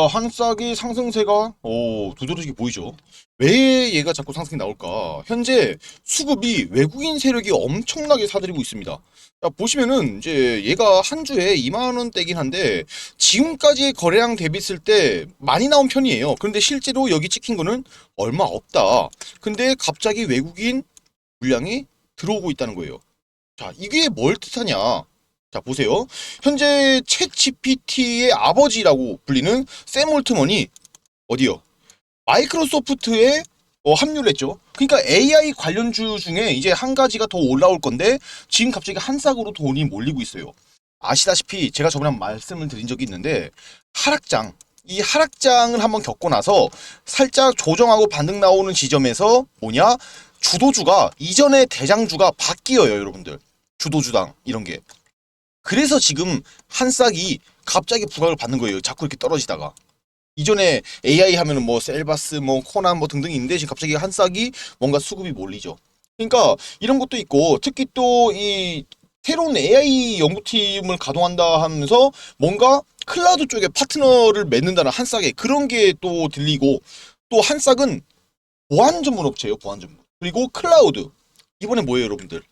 자, 한 싹이 상승세가 오, 두드러지게 보이죠. 왜 얘가 자꾸 상승이 나올까? 현재 수급이 외국인 세력이 엄청나게 사들이고 있습니다. 자, 보시면은 이제 얘가 한 주에 2만 원대긴 한데 지금까지 거래량 대비했을 때 많이 나온 편이에요. 그런데 실제로 여기 찍힌 거는 얼마 없다. 근데 갑자기 외국인 물량이 들어오고 있다는 거예요. 자, 이게 뭘 뜻하냐? 자, 보세요. 현재 챗 GPT의 아버지라고 불리는 샘 올트먼이 어디요? 마이크로소프트에 어, 합류를 했죠. 그러니까 AI 관련주 중에 이제 한 가지가 더 올라올 건데 지금 갑자기 한 싹으로 돈이 몰리고 있어요. 아시다시피 제가 저번에 말씀을 드린 적이 있는데 하락장 이 하락장을 한번 겪고 나서 살짝 조정하고 반등 나오는 지점에서 뭐냐 주도주가 이전의 대장주가 바뀌어요 여러분들 주도주당 이런 게 그래서 지금 한 싹이 갑자기 부각을 받는 거예요. 자꾸 이렇게 떨어지다가. 이전에 AI 하면은 뭐 셀바스 뭐 코난 뭐 등등 있는데 지금 갑자기 한 싹이 뭔가 수급이 몰리죠. 그러니까 이런 것도 있고 특히 또 이 새로운 AI 연구팀을 가동한다 하면서 뭔가 클라우드 쪽에 파트너를 맺는다는 한 싹에 그런 게 또 들리고 또 한 싹은 보안 전문 업체예요 보안 전문. 그리고 클라우드. 이번에 뭐예요 여러분들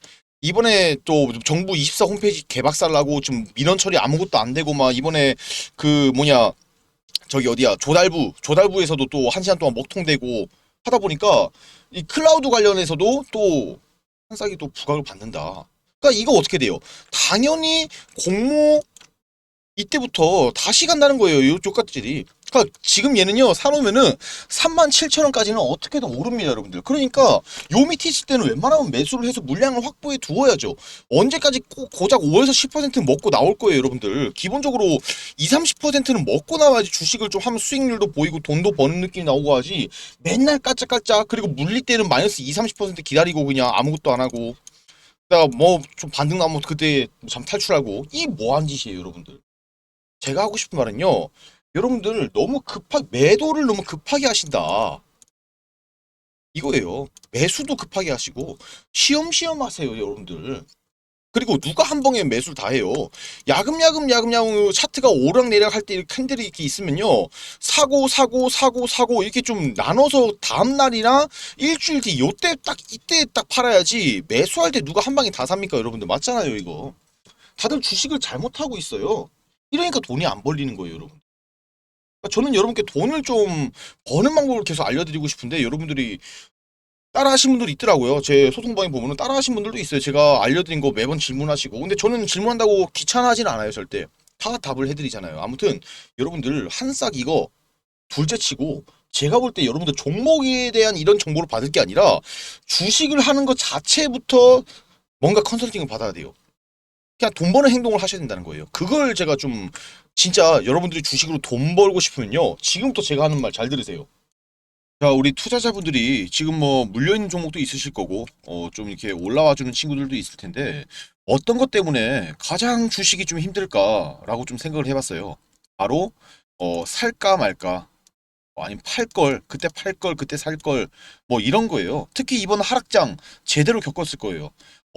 이번에 또 정부 24 홈페이지 개박살 나고 지금 민원 처리 아무것도 안 되고 막 이번에 그 뭐냐 저기 어디야 조달부 조달부에서도 또 한 시간 동안 먹통되고 하다 보니까 이 클라우드 관련해서도 또 한 싹이 또 부각을 받는다. 그러니까 이거 어떻게 돼요? 당연히 공모 이때부터 다시 간다는 거예요. 요 쪽같들이. 그러니까 지금 얘는요 사놓으면은 3만 7천 원까지는 어떻게든 오릅니다, 여러분들. 그러니까 요 밑에 있을 때는 웬만하면 매수를 해서 물량을 확보해 두어야죠. 언제까지 고, 고작 5에서 10% 먹고 나올 거예요, 여러분들. 기본적으로 2, 30%는 먹고 나와야지 주식을 좀 하면 수익률도 보이고 돈도 버는 느낌이 나오고 하지. 맨날 깔짝깔짝 그리고 물릴 때는 마이너스 2, 30% 기다리고 그냥 아무것도 안 하고. 내가 뭐좀 반등 나면 그때 잠 탈출하고 이 뭐한 짓이에요, 여러분들. 제가 하고 싶은 말은요. 여러분들 너무 급하 매도를 너무 급하게 하신다. 이거예요. 매수도 급하게 하시고 시험시험 하세요, 여러분들. 그리고 누가 한 방에 매수를 다 해요. 야금야금 야금야금 차트가 오락내락 할때 이렇게 캔들이 이렇게 있으면요. 사고 사고 사고 사고 이렇게 좀 나눠서 다음 날이나 일주일 뒤 요때 딱 이때 딱 팔아야지 매수할 때 누가 한 방에 다 삽니까, 여러분들? 맞잖아요, 이거. 다들 주식을 잘못하고 있어요. 이러니까 돈이 안 벌리는 거예요, 여러분. 그러니까 저는 여러분께 돈을 좀 버는 방법을 계속 알려드리고 싶은데 여러분들이 따라 하신 분들이 있더라고요. 제 소통방에 보면은 따라 하신 분들도 있어요. 제가 알려드린 거 매번 질문하시고. 근데 저는 질문한다고 귀찮아하진 않아요, 절대. 다 답을 해드리잖아요. 아무튼 여러분들 한 싹 이거 둘째 치고 제가 볼 때 여러분들 종목에 대한 이런 정보를 받을 게 아니라 주식을 하는 것 자체부터 뭔가 컨설팅을 받아야 돼요. 그냥 돈 버는 행동을 하셔야 된다는 거예요. 그걸 제가 좀 진짜 여러분들이 주식으로 돈 벌고 싶으면요. 지금부터 제가 하는 말 잘 들으세요. 자, 우리 투자자분들이 지금 뭐 물려있는 종목도 있으실 거고, 어, 좀 이렇게 올라와 주는 친구들도 있을 텐데, 어떤 것 때문에 가장 주식이 좀 힘들까라고 좀 생각을 해봤어요. 바로, 어, 살까 말까, 어, 아니면 팔 걸, 그때 팔 걸, 그때 살 걸, 뭐 이런 거예요. 특히 이번 하락장 제대로 겪었을 거예요.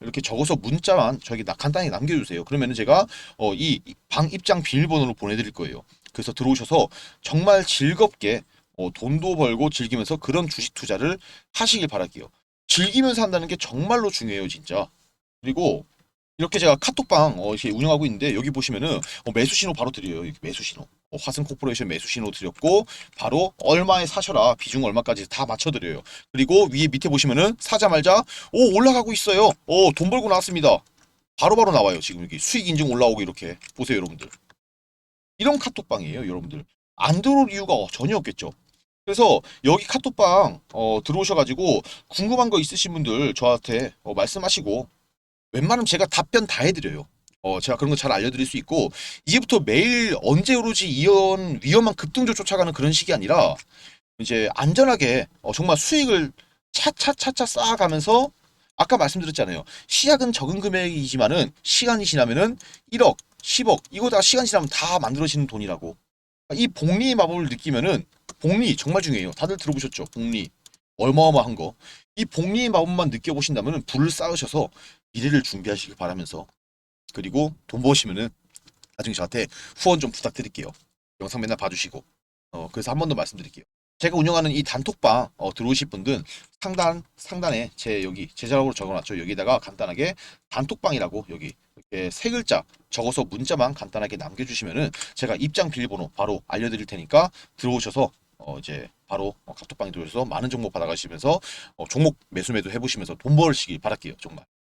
이렇게 적어서 문자만 저에게 나- 간단히 남겨주세요. 그러면은 제가 어, 이 방 입장 비밀번호를 보내드릴 거예요. 그래서 들어오셔서 정말 즐겁게 어, 돈도 벌고 즐기면서 그런 주식 투자를 하시길 바랄게요. 즐기면서 한다는 게 정말로 중요해요, 진짜. 그리고 이렇게 제가 카톡방 어, 이렇게 운영하고 있는데 여기 보시면은 어, 매수 신호 바로 드려요. 이렇게 매수 신호. 어, 화승 코퍼레이션 매수 신호 드렸고 바로 얼마에 사셔라 비중 얼마까지 다 맞춰 드려요. 그리고 위에 밑에 보시면은 사자말자 오 올라가고 있어요. 오 돈 벌고 나왔습니다. 바로바로 나와요. 지금 여기 수익 인증 올라오고 이렇게 보세요, 여러분들. 이런 카톡방이에요, 여러분들. 안 들어올 이유가 전혀 없겠죠. 그래서 여기 카톡방 어, 들어오셔가지고 궁금한 거 있으신 분들 저한테 어, 말씀하시고 웬만하면 제가 답변 다 해드려요. 어, 제가 그런 거 잘 알려드릴 수 있고 이제부터 매일 언제 오르지 이런 위험한 급등조 쫓아가는 그런 식이 아니라 이제 안전하게 어, 정말 수익을 차차차차 쌓아가면서 아까 말씀드렸잖아요. 시작은 적은 금액이지만은 시간이 지나면은 1억, 10억 이거 다 시간 지나면 다 만들어지는 돈이라고. 이 복리 마법을 느끼면은 복리 정말 중요해요. 다들 들어보셨죠? 복리 어마어마한 거. 이 복리 마법만 느껴보신다면은 불을 쌓으셔서 미래를 준비하시길 바라면서 그리고 돈 버시면은 나중에 저한테 후원 좀 부탁드릴게요. 영상 맨날 봐주시고 어 그래서 한 번 더 말씀드릴게요. 제가 운영하는 이 단톡방 어, 들어오실 분들 상단 상단에 제 여기 제자락으로 적어놨죠. 여기다가 간단하게 단톡방이라고 여기 이렇게 세 글자 적어서 문자만 간단하게 남겨주시면은 제가 입장 비밀번호 바로 알려드릴 테니까 들어오셔서 어 이제 바로 어, 카톡방에 들어오셔서 많은 정보 받아가시면서 어, 종목 매수 매도 해보시면서 돈 벌시길 바랄게요 정말.